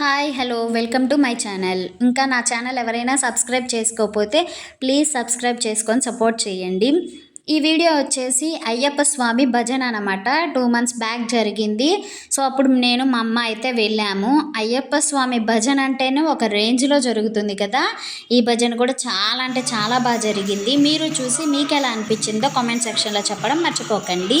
Hi hello welcome to my channel. ఇంకా నా channel ఎవరైనా సబ్స్క్రైబ్ చేసుకోకపోతే ప్లీజ్ సబ్స్క్రైబ్ చేసుకొని సపోర్ట్ చేయండి. ఈ వీడియో వచ్చేసి అయ్యప్ప స్వామి భజన అనమాట టూ మంత్స్ బ్యాక్ జరిగింది. సో అప్పుడు నేను మా అమ్మ అయితే వెళ్ళాము. అయ్యప్ప స్వామి భజన అంటేనే ఒక రేంజ్లో జరుగుతుంది కదా. ఈ భజన కూడా చాలా అంటే చాలా బాగా జరిగింది. మీరు చూసి మీకు ఎలా అనిపించిందో కామెంట్ సెక్షన్లో చెప్పడం మర్చిపోకండి.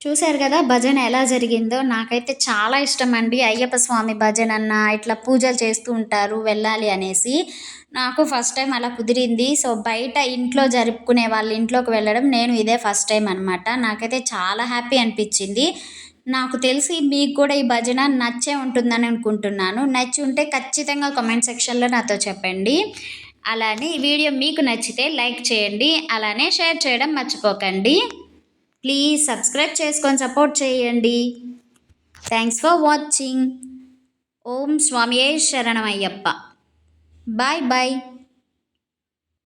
చూశారు కదా భజన ఎలా జరిగిందో? నాకైతే చాలా ఇష్టం అండి అయ్యప్ప స్వామి భజన అన్న ఇట్లా పూజలు చేస్తూ ఉంటారు వెళ్ళాలి అనేసి. నాకు ఫస్ట్ టైం అలా కుదిరింది. సో బయట ఇంట్లో జరుపుకునే వాళ్ళ ఇంట్లోకి వెళ్ళడం నేను ఇదే ఫస్ట్ టైం అనమాట నాకైతే చాలా హ్యాపీ అనిపించింది. నాకు తెలిసి మీకు కూడా ఈ భజన నచ్చే ఉంటుందని అనుకుంటున్నాను. నచ్చి ఉంటే ఖచ్చితంగా కామెంట్ సెక్షన్లో నాతో చెప్పండి. అలానే ఈ వీడియో మీకు నచ్చితే లైక్ చేయండి. అలానే షేర్ చేయడం మర్చిపోకండి. ప్లీజ్ సబ్స్క్రైబ్ చేసుకొని సపోర్ట్ చేయండి. థ్యాంక్స్ ఫర్ వాచింగ్ ఓం స్వామియే శరణమయ్యప్ప. Bye bye